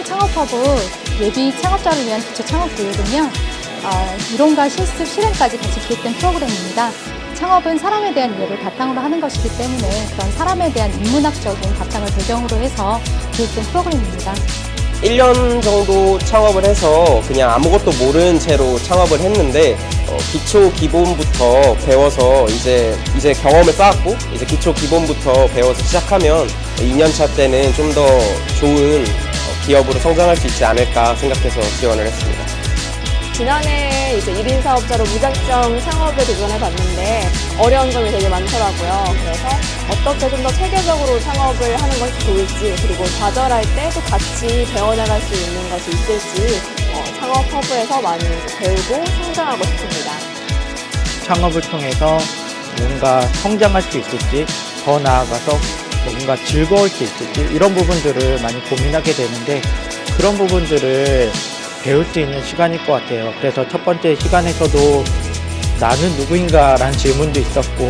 서울 창업허브 예비 창업자를 위한 기초 창업 교육은요, 어, 이론과 실습, 실행까지 같이 기획된 프로그램입니다. 창업은 사람에 대한 이해를 바탕으로 하는 것이기 때문에 그런 사람에 대한 인문학적인 바탕을 배경으로 해서 기획된 프로그램입니다. 1년 정도 창업을 해서 그냥 아무것도 모르는 채로 창업을 했는데 어, 기초 기본부터 배워서 이제 이제 경험을 쌓았고 이제 기초 기본부터 배워서 시작하면 2년 차 때는 좀 더 좋은 어, 기업으로 성장할 수 있지 않을까 생각해서 지원을 했습니다. 지난해 이제 1인 사업자로 무작정 창업에 도전해 봤는데 어려운 점이 되게 많더라고요. 그래서 어떻게 좀 더 체계적으로 창업을 하는 것이 좋을지 그리고 좌절할 때 또 같이 배워나갈 수 있는 것이 있을지 어, 창업 허브에서 많이 배우고 성장하고 싶습니다. 창업을 통해서 뭔가 성장할 수 있을지 더 나아가서 뭔가 즐거울 수 있을지 이런 부분들을 많이 고민하게 되는데 그런 부분들을 배울 수 있는 시간일 것 같아요. 그래서 첫 번째 시간에서도 나는 누구인가라는 질문도 있었고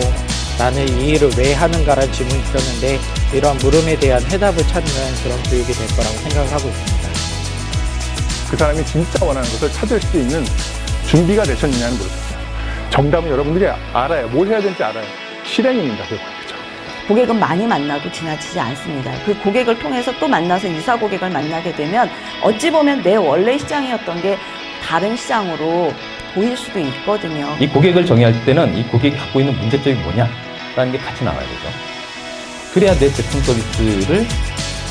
나는 이 일을 왜 하는가라는 질문이 있었는데 이러한 물음에 대한 해답을 찾는 그런 교육이 될 거라고 생각을 하고 있습니다. 그 사람이 진짜 원하는 것을 찾을 수 있는 준비가 되셨느냐는 모르겠어요. 정답은 여러분들이 알아요. 뭘 해야 될지 알아요. 실행입니다. 그거. 고객은 많이 만나도 지나치지 않습니다. 그 고객을 통해서 또 만나서 유사 고객을 만나게 되면 어찌 보면 내 원래 시장이었던 게 다른 시장으로 보일 수도 있거든요. 이 고객을 정의할 때는 이 고객이 갖고 있는 문제점이 뭐냐라는 게 같이 나와야 되죠. 그래야 내 제품 서비스를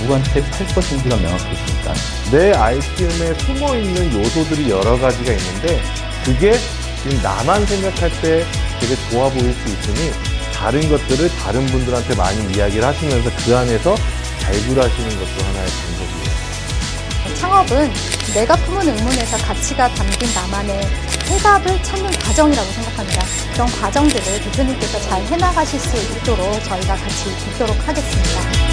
누구한테 팔 것인지가 명확해지니까. 내 아이템에 숨어 있는 요소들이 여러 가지가 있는데 그게 지금 나만 생각할 때 되게 좋아 보일 수 있으니 다른 것들을 다른 분들한테 많이 이야기를 하시면서 그 안에서 발굴하시는 것도 하나의 방법이에요. 창업은 내가 품은 의문에서 가치가 담긴 나만의 해답을 찾는 과정이라고 생각합니다. 그런 과정들을 대표님께서 잘 해나가실 수 있도록 저희가 같이 돕도록 하겠습니다.